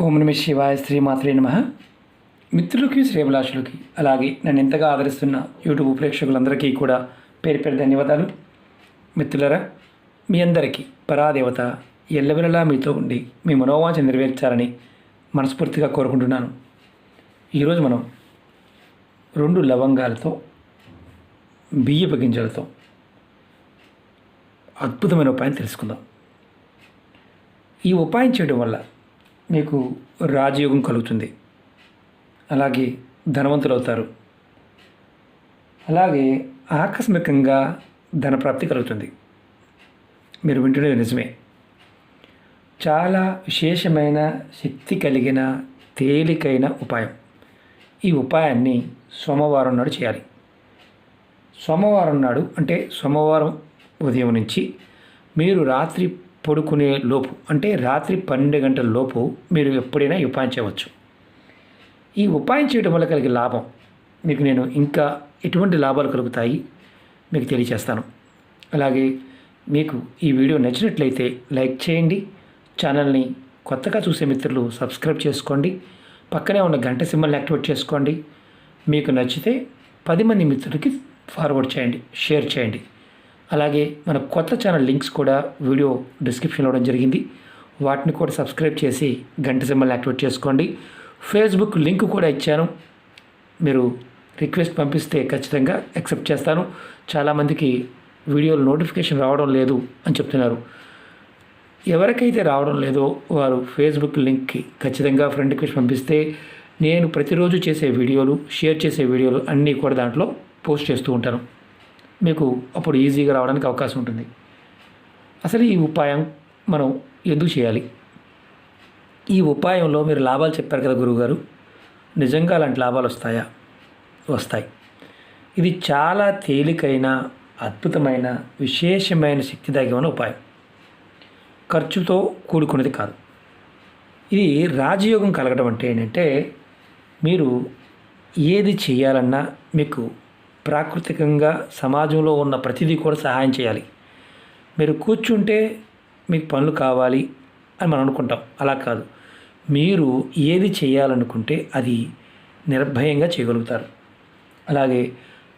ఓం నమ శివాయ శ్రీమాత్రే నమ. మిత్రులకి శ్రేభిలాషులకి అలాగే నన్ను ఎంతగా ఆదరిస్తున్న యూట్యూబ్ ప్రేక్షకులందరికీ కూడా పేరు పేరు ధన్యవాదాలు. మిత్రులరా మీ అందరికీ పరాదేవత ఎల్లవెల్లలా మీతో ఉండి మీ మనోవాంఛ నెరవేర్చాలని మనస్ఫూర్తిగా కోరుకుంటున్నాను. ఈరోజు మనం రెండు లవంగాలతో బియ్యపు గింజలతో అద్భుతమైన ఉపాయం తెలుసుకుందాం. ఈ ఉపాయం చేయడం వల్ల మీకు రాజయోగం కలుగుతుంది. అలాగే ధనవంతులు అవుతారు అలాగే ఆకస్మికంగా ధనప్రాప్తి కలుగుతుంది. మీరు వింటున్నది నిజమే. చాలా విశేషమైన శక్తి కలిగిన తేలికైన ఉపాయం. ఈ ఉపాయాన్ని సోమవారం నాడు చేయాలి. సోమవారం నాడు అంటే సోమవారం ఉదయం నుంచి మీరు రాత్రి పడుకునే లోపు అంటే రాత్రి పన్నెండు గంటల లోపు మీరు ఎప్పుడైనా ఈ ఉపాయం చేయవచ్చు. ఈ ఉపాయం చేయడం వల్ల కలిగే లాభం మీకు నేను ఇంకా ఎటువంటి లాభాలు కలుగుతాయి మీకు తెలియచేస్తాను. అలాగే మీకు ఈ వీడియో నచ్చినట్లయితే లైక్ చేయండి ఛానల్ని కొత్తగా చూసే మిత్రులు సబ్స్క్రైబ్ చేసుకోండి పక్కనే ఉన్న గంట సింబల్ని యాక్టివేట్ చేసుకోండి మీకు నచ్చితే పది మంది మిత్రులకి ఫార్వర్డ్ చేయండి షేర్ చేయండి. అలాగే మన కొత్త ఛానల్ లింక్స్ కూడా వీడియో డిస్క్రిప్షన్లో ఇవ్వడం జరిగింది. వాటిని కూడా సబ్స్క్రైబ్ చేసి గంట సింబల్ యాక్టివేట్ చేసుకోండి. ఫేస్బుక్ లింక్ కూడా ఇచ్చాను. మీరు రిక్వెస్ట్ పంపిస్తే ఖచ్చితంగా యాక్సెప్ట్ చేస్తాను. చాలామందికి వీడియోలు నోటిఫికేషన్ రావడం లేదు అని చెప్తున్నారు. ఎవరికైతే రావడం లేదో వారు ఫేస్బుక్ లింక్కి ఖచ్చితంగా ఫ్రెండ్ రిక్వెస్ట్ పంపిస్తే నేను ప్రతిరోజు చేసే వీడియోలు షేర్ చేసే వీడియోలు అన్నీ కూడా దాంట్లో పోస్ట్ చేస్తూ ఉంటాను. మీకు అప్పుడు ఈజీగా రావడానికి అవకాశం ఉంటుంది. అసలు ఈ ఉపాయం మనం ఎందుకు చేయాలి? ఈ ఉపాయంలో మీరు లాభాలు చెప్పారు కదా గురువుగారు. నిజంగా అలాంటి లాభాలు వస్తాయా? వస్తాయి. ఇది చాలా తేలికైన అద్భుతమైన విశేషమైన శక్తి దాగిన ఉపాయం. ఖర్చుతో కూడుకున్నది కాదు. ఇది రాజయోగం కలగడం అంటే ఏంటంటే మీరు ఏది చేయాలన్నా మీకు ప్రాకృతికంగా సమాజంలో ఉన్న ప్రతిదీ కూడా సహాయం చేయాలి. మీరు కూర్చుంటే మీకు పనులు కావాలి అని మనం అనుకుంటాం. అలా కాదు. మీరు ఏది చేయాలనుకుంటే అది నిర్భయంగా చేయగలుగుతారు. అలాగే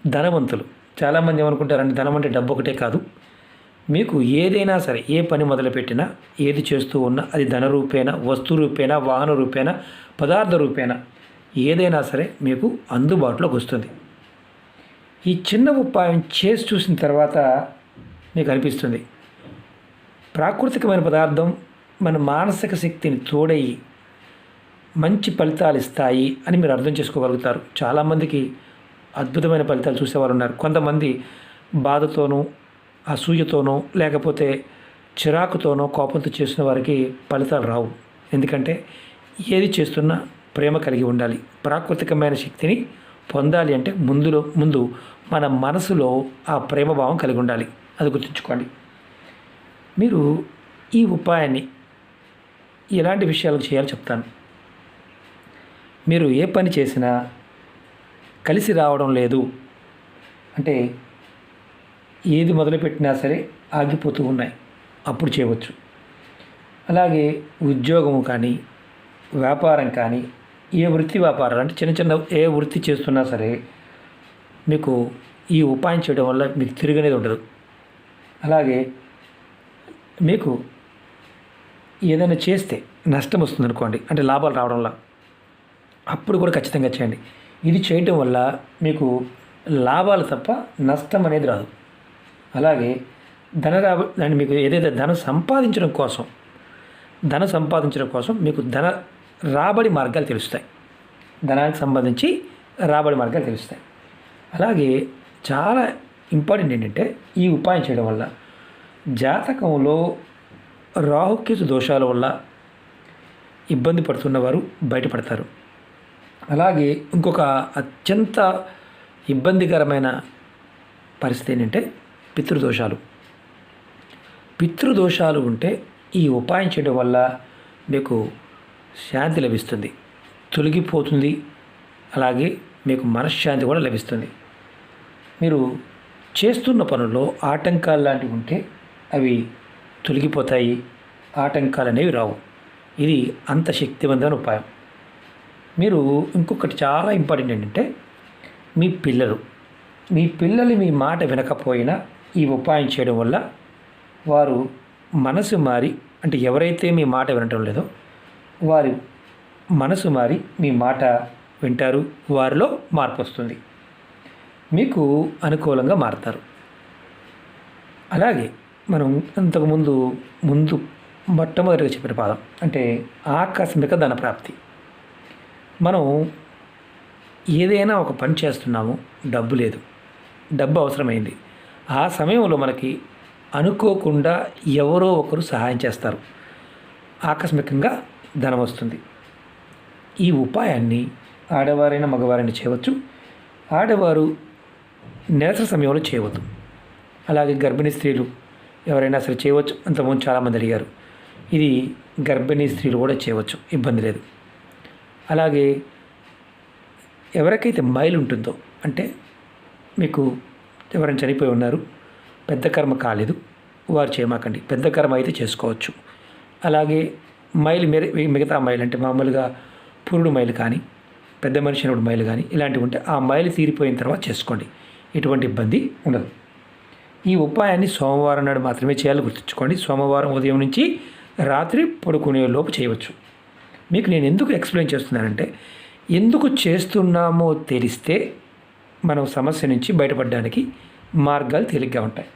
ధనవంతులు. చాలామంది ఏమనుకుంటారంటే ధనం అంటే డబ్బు ఒకటే కాదు. మీకు ఏదైనా సరే ఏ పని మొదలుపెట్టినా ఏది చేస్తూ ఉన్నా అది ధన రూపేణ వస్తు రూపేణ వాహన రూపేణ పదార్థ రూపేణ ఏదైనా సరే మీకు అందుబాటులోకి వస్తుంది. ఈ చిన్న ఉపాయం చేసి చూసిన తర్వాత మీకు అనిపిస్తుంది. ప్రాకృతికమైన పదార్థం మన మానసిక శక్తిని తోడయి మంచి ఫలితాలు ఇస్తాయి అని మీరు అర్థం చేసుకోగలుగుతారు. చాలామందికి అద్భుతమైన ఫలితాలు చూసేవారు ఉన్నారు. కొంతమంది బాధతోనూ అసూయతోనో లేకపోతే చిరాకుతోనో కోపంతో చేసిన వారికి ఫలితాలు రావు. ఎందుకంటే ఏది చేస్తున్నా ప్రేమ కలిగి ఉండాలి. ప్రాకృతికమైన శక్తిని పొందాలి అంటే ముందులో ముందు మన మనసులో ఆ ప్రేమ భావం కలిగి ఉండాలి అది గుర్తుంచుకోండి. మీరు ఈ ఉపాయాన్ని ఎలాంటి విషయాలు చేయాలో చెప్తాను. మీరు ఏ పని చేసినా కలిసి రావడం లేదు. అంటే ఏది మొదలుపెట్టినా సరే ఆగిపోతూ ఉన్నాయి. అప్పుడు చేయవచ్చు. అలాగే ఉద్యోగము కానీ వ్యాపారం కానీ ఏ వృత్తి వ్యాపారాలు అంటే చిన్న చిన్న ఏ వృత్తి చేస్తున్నా సరే మీకు ఈ ఉపాయం చేయడం వల్ల మీకు తిరిగనేది ఉండదు. అలాగే మీకు ఏదైనా చేస్తే నష్టం వస్తుంది అనుకోండి అంటే లాభాలు రావడంలో అప్పుడు కూడా ఖచ్చితంగా చేయండి. ఇది చేయటం వల్ల మీకు లాభాలు తప్ప నష్టం అనేది రాదు. అలాగే ధన రాబ మీకు ఏదైతే ధనం సంపాదించడం కోసం ధన సంపాదించడం కోసం మీకు ధన రాబడి మార్గాలు తెలుస్తాయి. ధనానికి సంబంధించి రాబడి మార్గాలు తెలుస్తాయి. అలాగే చాలా ఇంపార్టెంట్ ఏంటంటే ఈ ఉపాయం చేయడం వల్ల జాతకంలో రాహుకేతు దోషాల వల్ల ఇబ్బంది పడుతున్నవారు బయటపడతారు. అలాగే ఇంకొక అత్యంత ఇబ్బందికరమైన పరిస్థితి ఏంటంటే పితృదోషాలు. పితృదోషాలు ఉంటే ఈ ఉపాయం చేయడం వల్ల మీకు శాంతి లభిస్తుంది. తొలగిపోతుంది. అలాగే మీకు మనశ్శాంతి కూడా లభిస్తుంది. మీరు చేస్తున్న పనుల్లో ఆటంకాలు లాంటివి ఉంటే అవి తొలగిపోతాయి. ఆటంకాలు అనేవి రావు. ఇది అంత శక్తివంతమైన ఉపాయం. మీరు ఇంకొకటి చాలా ఇంపార్టెంట్ ఏంటంటే మీ పిల్లలు. మీ పిల్లలు మీ మాట వినకపోయినా ఈ ఉపాయం చేయడం వల్ల వారు మనసు మారి అంటే ఎవరైతే మీ మాట వినటం లేదో వారి మనసు మారి మీ మాట వింటారు వారిలో మార్పు వస్తుంది మీకు అనుకూలంగా మారతారు. అలాగే మనం అంతకుముందు ముందు మొట్టమొదటిగా చెప్పిన పాదం అంటే ఆకస్మిక ధన ప్రాప్తి మనం ఏదైనా ఒక పని చేస్తున్నాము డబ్బు లేదు. డబ్బు అవసరమైంది. ఆ సమయంలో మనకి అనుకోకుండా ఎవరో ఒకరు సహాయం చేస్తారు. ఆకస్మికంగా ధనం వస్తుంది ఈ ఉపాయాన్ని ఆడవారైనా మగవారైనా చేయవచ్చు. ఆడవారు నిరసన సమయంలో చేయవద్దు. అలాగే గర్భిణీ స్త్రీలు ఎవరైనా సరే చేయవచ్చు. అంతకుముందు చాలామంది అడిగారు. ఇది గర్భిణీ స్త్రీలు కూడా చేయవచ్చు. ఇబ్బంది లేదు. అలాగే ఎవరికైతే మైల్ ఉంటుందో అంటే మీకు ఎవరైనా చనిపోయి ఉన్నారు పెద్ద కర్మ కాలేదు వారు చేయమాకండి. పెద్ద కర్మ అయితే చేసుకోవచ్చు. అలాగే మైలు మిగతా మైలు అంటే మామూలుగా పురుడు మైలు కానీ పెద్ద మనిషి అయినప్పుడు మైలు కానీ ఇలాంటివి ఉంటే ఆ మైలు తీరిపోయిన తర్వాత చేసుకోండి. ఎటువంటి ఇబ్బంది ఉండదు. ఈ ఉపాయాన్ని సోమవారం నాడు మాత్రమే చేయాలి గుర్తుంచుకోండి. సోమవారం ఉదయం నుంచి రాత్రి పడుకునే లోపు చేయవచ్చు. మీకు నేను ఎందుకు ఎక్స్ప్లెయిన్ చేస్తున్నానంటే ఎందుకు చేస్తున్నామో తెలిస్తే మనం సమస్య నుంచి బయటపడడానికి మార్గాలు తేలిగ్గా ఉంటాయి.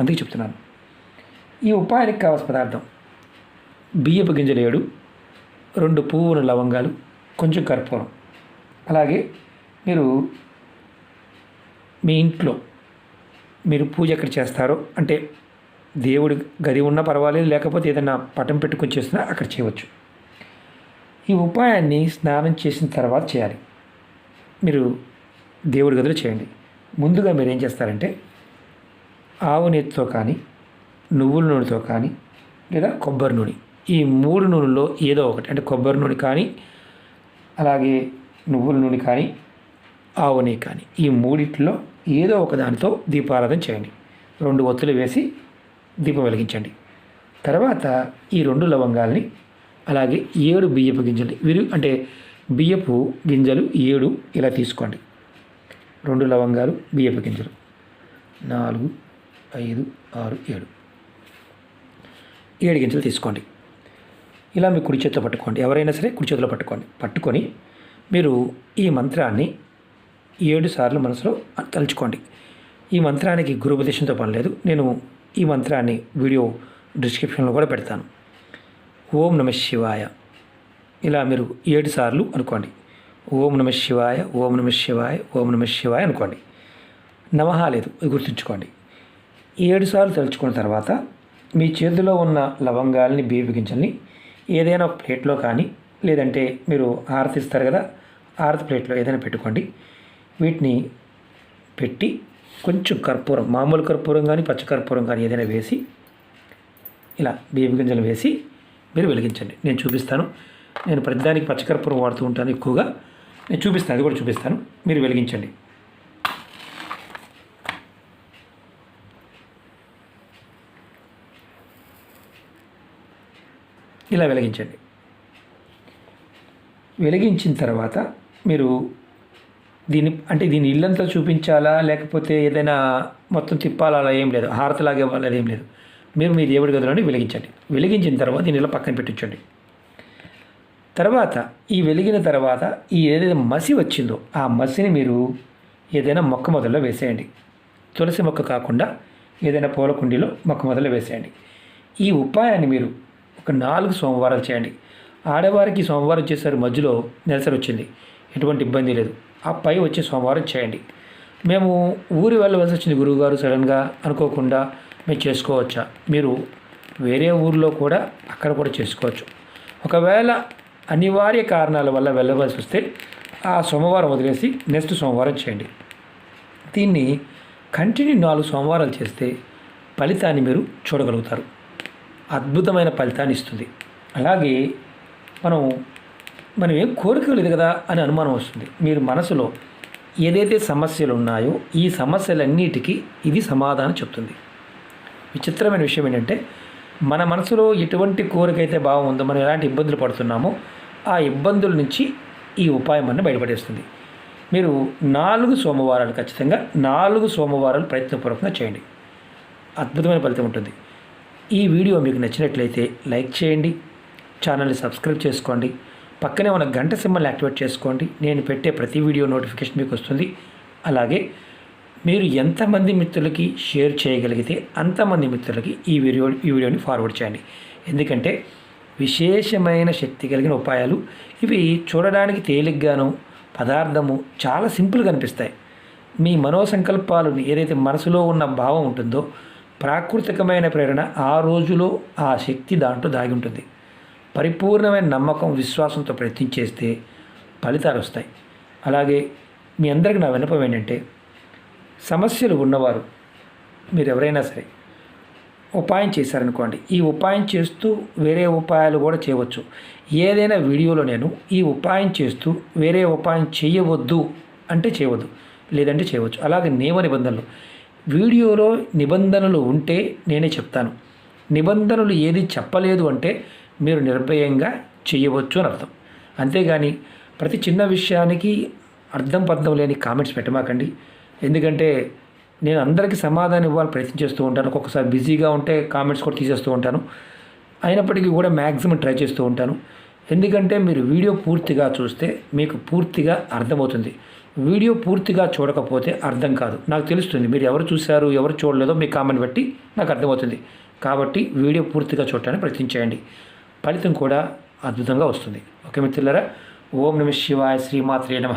అందుకే చెప్తున్నాను. ఈ ఉపాయానికి కావాల్సిన పదార్థం బియ్యపు గింజలు ఏడు రెండు పువ్వుల లవంగాలు కొంచెం కర్పూరం. అలాగే మీరు మీ ఇంట్లో మీరు పూజ ఎక్కడ చేస్తారో అంటే దేవుడి గది ఉన్నా పర్వాలేదు లేకపోతే ఏదైనా పటం పెట్టుకొని చేసినా అక్కడ చేయవచ్చు. ఈ ఉపాయాన్ని స్నానం చేసిన తర్వాత చేయాలి. మీరు దేవుడి గదిలో చేయండి. ముందుగా మీరు ఏం చేస్తారంటే ఆవు నెత్తితో కానీ నువ్వుల నూనెతో కానీ లేదా కొబ్బరి నూనె. ఈ మూడు నూనెలో ఏదో ఒకటి అంటే కొబ్బరి నూనె కానీ అలాగే నువ్వుల నూనె కానీ ఆవు నెయ్యి కానీ ఈ మూడిట్లో ఏదో ఒక దానితో దీపారాధన చేయండి. రెండు ఒత్తులు వేసి దీపం వెలిగించండి. తర్వాత ఈ రెండు లవంగాల్ని అలాగే ఏడు బియ్యపు గింజలు విరు అంటే బియ్యపు గింజలు ఏడు ఇలా తీసుకోండి. రెండు లవంగాలు బియ్యపు గింజలు. నాలుగు ఐదు ఆరు ఏడు. ఏడు గింజలు తీసుకోండి. ఇలా మీ కుడి చేతిలో పట్టుకోండి. ఎవరైనా సరే కుడి చేతిలో పట్టుకోండి. పట్టుకొని మీరు ఈ మంత్రాన్ని ఏడు సార్లు మనసులో తలుచుకోండి. ఈ మంత్రానికి గురు ఉపదేశంతో పని లేదు. నేను ఈ మంత్రాన్ని వీడియో డిస్క్రిప్షన్లో కూడా పెడతాను. ఓం నమ శివాయ. ఇలా మీరు ఏడు సార్లు అనుకోండి. ఓం నమ శివాయ ఓం నమ శివాయ ఓం నమ శివాయ అనుకోండి. నమహ లేదు గుర్తుంచుకోండి. ఏడు సార్లు తలుచుకున్న తర్వాత మీ చేతిలో ఉన్న లవంగాల్ని బియ్యపు గింజల్ని ఏదైనా ఒక ప్లేట్లో కానీ లేదంటే మీరు హారతి ఇస్తారు కదా హారతి ప్లేట్లో ఏదైనా పెట్టుకోండి. వీటిని పెట్టి కొంచెం కర్పూరం మామూలు కర్పూరం కానీ పచ్చ కర్పూరం కానీ ఏదైనా వేసి ఇలా బియ్యం గింజలు వేసి మీరు వెలిగించండి. నేను చూపిస్తాను. నేను ప్రతిదానికి పచ్చకర్పూరం వాడుతూ ఉంటాను ఎక్కువగా. నేను చూపిస్తాను అది కూడా చూపిస్తాను. మీరు వెలిగించండి. ఇలా వెలిగించండి. వెలిగించిన తర్వాత మీరు దీన్ని అంటే దీన్ని ఇల్లంతా చూపించాలా? లేకపోతే ఏదైనా మొత్తం తిప్పాలా? అలా ఏం లేదు. హారతలాగే ఇవ్వాలి ఏం లేదు. మీరు మీ దేవుడి గదిలోని వెలిగించండి. వెలిగించిన తర్వాత దీన్ని ఇలా పక్కన పెట్టించండి. తర్వాత ఈ వెలిగిన తర్వాత ఈ ఏదైతే మసి వచ్చిందో ఆ మసిని మీరు ఏదైనా మొక్క మొదల్లో వేసేయండి. తులసి మొక్క కాకుండా ఏదైనా పూల కుండీలో మొక్క మొదలు వేసేయండి. ఈ ఉపాయాన్ని మీరు ఒక నాలుగు సోమవారాలు చేయండి. ఆడవారికి సోమవారం చేశారు మధ్యలో నెలసరి వచ్చింది. ఎటువంటి ఇబ్బంది లేదు. ఆ పై వచ్చే సోమవారం చేయండి. మేము ఊరి వెళ్ళవలసి వచ్చింది గురువుగారు సడన్గా అనుకోకుండా మేము చేసుకోవచ్చా? మీరు వేరే ఊర్లో కూడా అక్కడ కూడా చేసుకోవచ్చు. ఒకవేళ అనివార్య కారణాల వల్ల వెళ్ళవలసి వస్తే ఆ సోమవారం వదిలేసి నెక్స్ట్ సోమవారం చేయండి. దీన్ని కంటిన్యూ నాలుగు సోమవారాలు చేస్తే ఫలితాన్ని మీరు చూడగలుగుతారు. అద్భుతమైన ఫలితాన్ని ఇస్తుంది. అలాగే మనం మనం ఏం కోరిక లేదు కదా అని అనుమానం వస్తుంది. మీరు మనసులో ఏదైతే సమస్యలు ఉన్నాయో ఈ సమస్యలన్నిటికీ ఇది సమాధానం చెప్తుంది. విచిత్రమైన విషయం ఏంటంటే మన మనసులో ఎటువంటి కోరికైతే భావం ఉందో మనం ఎలాంటి ఇబ్బందులు పడుతున్నామో ఆ ఇబ్బందుల నుంచి ఈ ఉపాయం అన్న బయటపడేస్తుంది. మీరు నాలుగు సోమవారాలు ఖచ్చితంగా నాలుగు సోమవారాలు ప్రయత్నపూర్వకంగా చేయండి. అద్భుతమైన ఫలితం ఉంటుంది. ఈ వీడియో మీకు నచ్చినట్లయితే లైక్ చేయండి ఛానల్ని సబ్స్క్రైబ్ చేసుకోండి పక్కనే ఉన్న గంట సింబల్ యాక్టివేట్ చేసుకోండి. నేను పెట్టే ప్రతి వీడియో నోటిఫికేషన్ మీకు వస్తుంది. అలాగే మీరు ఎంతమంది మిత్రులకి షేర్ చేయగలిగితే అంతమంది మిత్రులకి ఈ వీడియో ఈ వీడియోని ఫార్వర్డ్ చేయండి. ఎందుకంటే విశేషమైన శక్తి కలిగిన ఉపాయాలు ఇవి చూడడానికి తేలిగ్గాను పదార్థము చాలా సింపుల్గా అనిపిస్తాయి. మీ మనోసంకల్పాలు ఏదైతే మనసులో ఉన్న భావం ఉంటుందో ప్రాకృతికమైన ప్రేరణ ఆ రోజులో ఆ శక్తి దాంట్లో దాగి ఉంటుంది. పరిపూర్ణమైన నమ్మకం విశ్వాసంతో ప్రయత్నించేస్తే ఫలితాలు వస్తాయి. అలాగే మీ అందరికీ నా వినపం ఏంటంటే సమస్యలు ఉన్నవారు మీరు ఎవరైనా సరే ఉపాయం చేశారనుకోండి. ఈ ఉపాయం చేస్తూ వేరే ఉపాయాలు కూడా చేయవచ్చు. ఏదైనా వీడియోలో నేను ఈ ఉపాయం చేస్తూ వేరే ఉపాయం చేయవద్దు అంటే చేయవద్దు. లేదంటే చేయవచ్చు. అలాగే నియమ నిబంధనలు. వీడియోలో నిబంధనలు ఉంటే నేనే చెప్తాను. నిబంధనలు ఏది చెప్పలేదు అంటే మీరు నిర్భయంగా చేయవచ్చు అని అర్థం. అంతేగాని ప్రతి చిన్న విషయానికి అర్థం పర్థం లేని కామెంట్స్ పెట్టమాకండి. ఎందుకంటే నేను అందరికీ సమాధానం ఇవ్వాలని ప్రయత్నం చేస్తూ ఉంటాను. ఒక్కొక్కసారి బిజీగా ఉంటే కామెంట్స్ కూడా తీసేస్తూ ఉంటాను. అయినప్పటికీ కూడా మ్యాక్సిమం ట్రై చేస్తూ ఉంటాను. ఎందుకంటే మీరు వీడియో పూర్తిగా చూస్తే మీకు పూర్తిగా అర్థమవుతుంది. వీడియో పూర్తిగా చూడకపోతే అర్థం కాదు. నాకు తెలుస్తుంది మీరు ఎవరు చూశారు ఎవరు చూడలేదో మీ కామెంట్ బట్టి నాకు అర్థమవుతుంది. కాబట్టి వీడియో పూర్తిగా చూడటానికి ప్రయత్నించేయండి. ఫలితం కూడా అద్భుతంగా వస్తుంది. ఓకే మిత్రులరా ఓం నమ శివాయ శ్రీమాత్రే నమ.